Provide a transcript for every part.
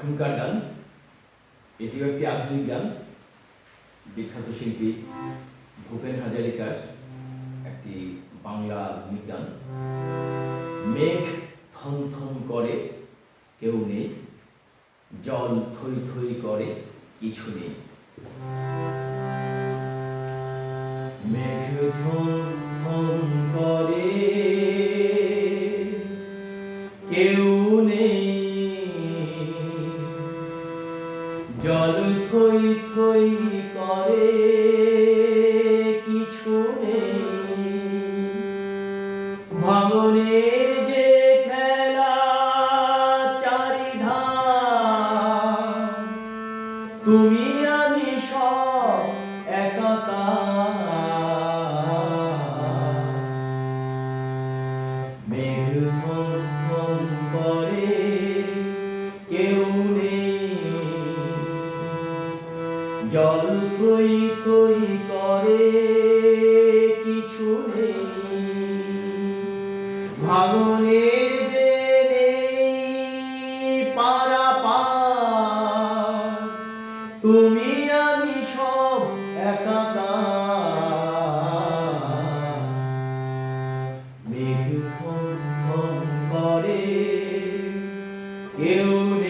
এখনকার গান, এটিও একটি আধুনিক গান। বিখ্যাত শিল্পী ভূপেন হাজারিকার একটি বাংলা আধুনিক গান। মেঘ থন করে, কেউ নেই। জল থই থই করে, কিছু নেই। মেঘ থই করে কিছু যে খেলা চারিধার তুমি আমি সব একাকার। মেঘ থই থই করে কিছু নেই। ভাঙনের যে নেই পারাপার তুমি আমি সব একাকার। মেঘ করে, কেউ নেই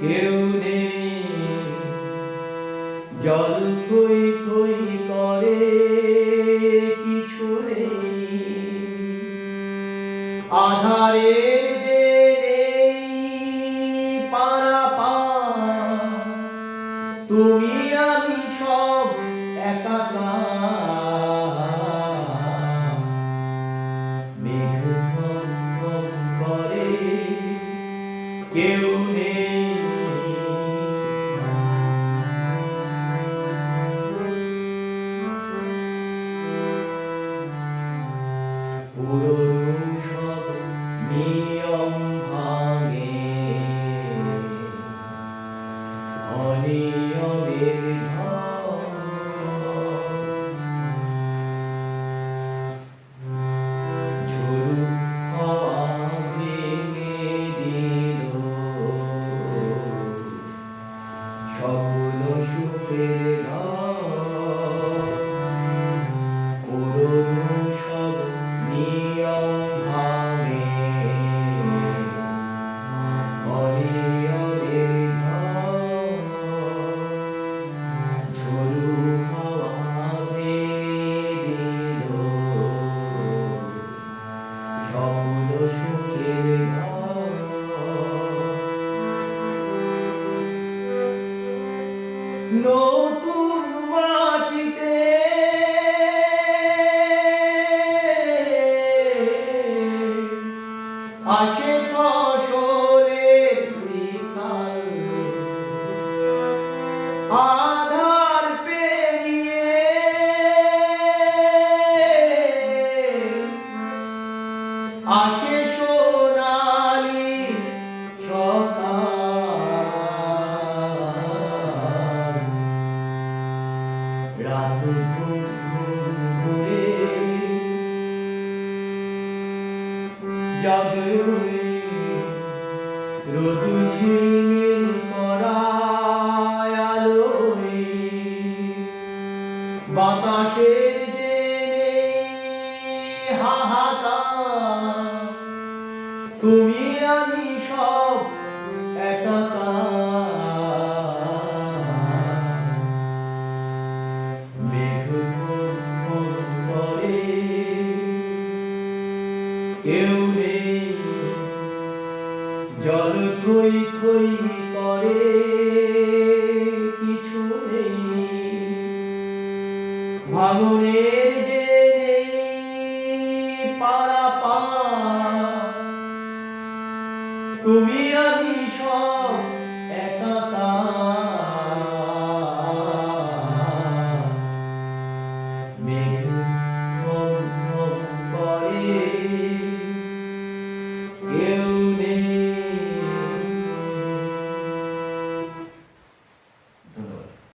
কেউ নেই। জল থই থই করে কিছু নেই। আধারের যে নেই পারাপার তুমি আমি নতুন মাটিতে। আসে রাত ঘুম ঘুম ঘুরে জাগে ওই রোদ ঝিলমিল তুমি আমি কেউ জল থই থই করে কিছু নেই। ভাঙনের যে নেই পারাপার। তুমি আমি